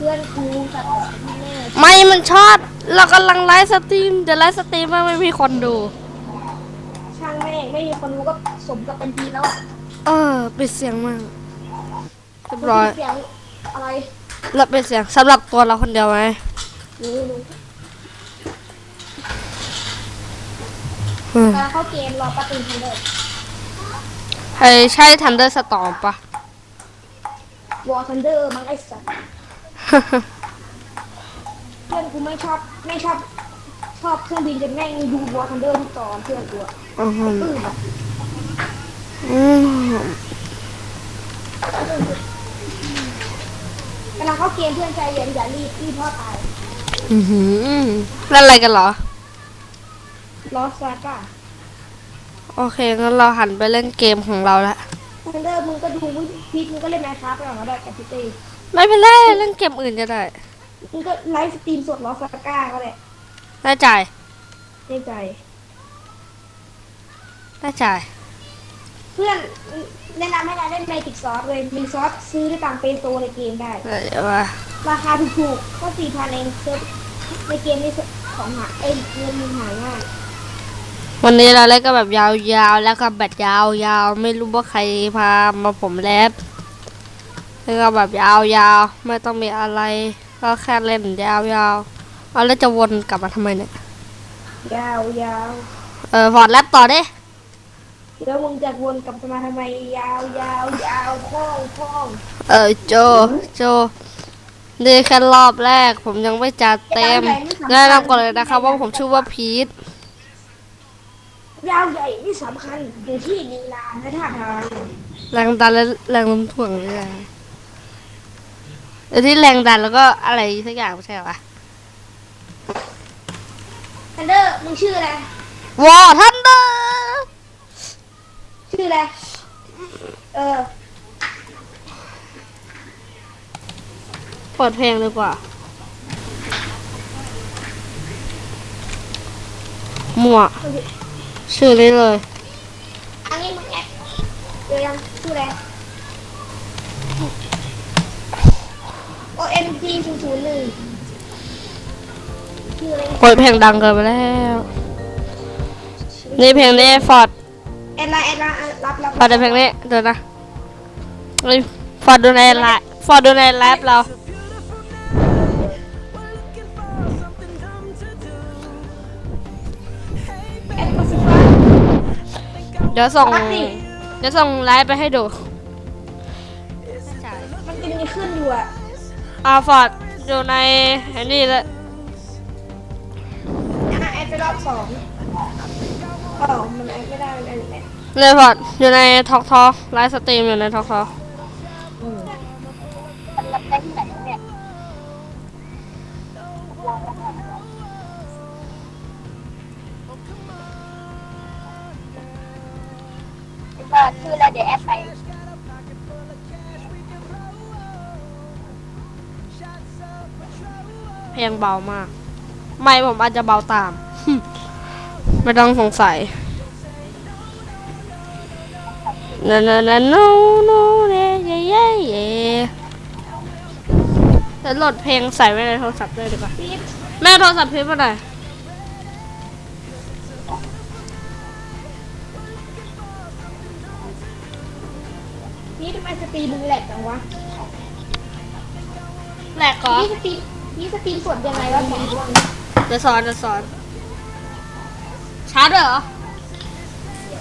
พื่อนกูตัดที่แน่ไม่มันชอบเรากำลังไลฟ์สตรีมจะไลฟ์สตรีมว่าไม่มีคนดู ช่างแม่งไม่มีคนรู้ก็สมกับเป็นทีแล้วอะเออปิดเสียงมากเรียบร้อยเสียงอะไรแล้วปิดเสียงสำหรับตัวเราคนเดียวไหมรู้รู้อืมการเข้าเกมรอประตูทันเดอร์ใช่ใช่ทันเดอร์สตอมปะวอร์ทันเดอร์มั้งไอ้สัส เพื่อนกูไม่ชอบไม่ชอบ ชอบเครื่องบินจนแม่งดูวอร์ทันเดอร์ทุกตอนเพื่อนกูอะอืมปื้มอะอืมกำลังเข้าเกมเพื่อนใจเย็นอย่ารีบรีบพ่อตายอือหือเล่นอะไรกันเหรอ ลอสซาก้าโอเคงั้นเราหันไปเล่นเกมของเราละ ทันเดอร์มึงก็ดูมึงพีทมึงก็เล่นไมค์ครับไปก่อนก็ได้กับพี่เต้ ไม่เป็นไรเล่นเกมอื่นก็ได้มึงก็ไลฟ์สตรีมสดลอสซาก้าก็ได้ได้จ่ายได้ใจ ได้จ่ายเพื่อนแนะนำให้นายเล่นเมจิกซอสเลยมีซอสซื้อได้ตามเป็นตัวในเกมได้ เดี๋ยวว่าราคาถูกๆก็สี่พันเองเซิร์ฟในเกมนี้ของหาเอ้ยเงินมึงหาง่ายวันนี้เราเล่นก็แบบยาวๆแล้วก็แบบยาวๆไม่รู้ว่าใครพามาผมแลบ แล้วก็แบบยาวๆ ไม่ต้องมีอะไร ก็แค่เล่นยาวๆ เอาแล้วจะวนกลับมาทำไมเนี่ย ยาวยาวเออพอร์ตแลบต่อดิแล้วมึงจะวนกลับมาทำไมยาวยาวยาวคล้องคล้องเออโจโจนี่แค่รอบแรก ผมยังไม่จัดเต็มแนะนำก่อนเลยนะครับว่าผมชื่อว่าพีทยาวใหญ่นี่สำคัญอยู่ที่ลีลาและท่าทางแรงดันและแรงโน้มถ่วงเลยนะ เออที่แรงดันแล้วก็อะไรสักอย่างไม่ใช่เหรอวะทันเดอร์มึงชื่ออะไร วอทันเดอร์ชื่ออะไร เออ เปิดเพลงดีกว่ามั่วชื่อนี้เลย อันนี้มึงแอดเดี๋ยวยังชื่ออะไร OMG ศูนย์ศูนย์หนึ่งชื่ออะไรเปิดเพลงดังเกินไปแล้ว นี่เพลงนี้ฟอร์ดแอดไลน์แอดไลน์อะรับรับฟอร์ดเพลงนี้เดี๋ยวนะนี่ฟอร์ดดูในไลฟ์ฟอร์ดดูในไลฟ์เรา แอดมาสิฟ้าเดี๋ยวส่งรับดิเดี๋ยวส่งไลฟ์ไปให้ดู มันจะมีขึ้นอยู่อะ อาฟอร์ดอยู่ในไอ้นี่แหละอะแอดไปรอบสองเออมันแอดไม่ได้มันแอดไม่ได้เลยฟอร์ดอยู่ในทอกทอกไลฟ์สตรีมอยู่ในทอกทอมันรับได้ที่ไหนเนี่ยก็ชื่ออะไรเดี๋ยวแอดไป เพลงเบามาก ไม่ผมอาจจะเบาตาม ไม่ต้องสงสัยนานนนโนเย่เย่เย่เย่แล้วโหลดเพลงใส่ไว้ในโทรศัพท์ด้วยดีกว่า แม่โทรศัพท์พิมพ์มาหนนี่ทำไมสตรีมมึงแหลกจังวะ แหลกก่อนี่สตรีมนี่สตรีมสดยังไงวะสองวันจะสอนจะสอนชาร์จด้วยเหรอ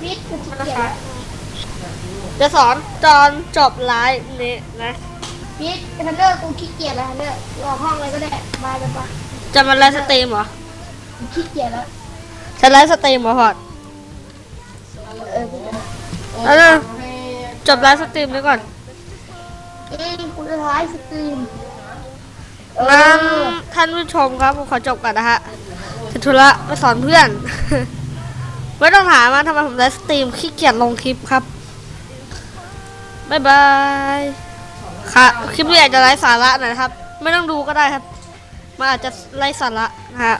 นี่กูขี้เกียจแล้วจะสอนตอนจบไลฟ์นี้นะนี่ทันเดอร์กูขี้เกียจแล้วทันเดอร์ออกห้องเลยก็ได้บายบายบายจะมาไลฟ์สตรีมเหรอกูขี้เกียจแล้วจะไลฟ์สตรีมเหรอพอดเออกูจะเอานะจบไลฟ์สตรีมนี้ก่อนเอ้ยกูจะท้ายสตรีมเอ งั้นท่านผู้ชมครับผมขอจบก่อนนะฮะจะธุระไปสอนเพื่อน ไม่ต้องถามว่าทำไมผมไลฟ์สตรีมขี้เกียจลงคลิปครับบ๊ายบายค่ะคลิปนี้อาจจะไร้สาระหน่อยครับ ไม่ต้องดูก็ได้ครับ มันอาจจะไร้สาระนะฮะ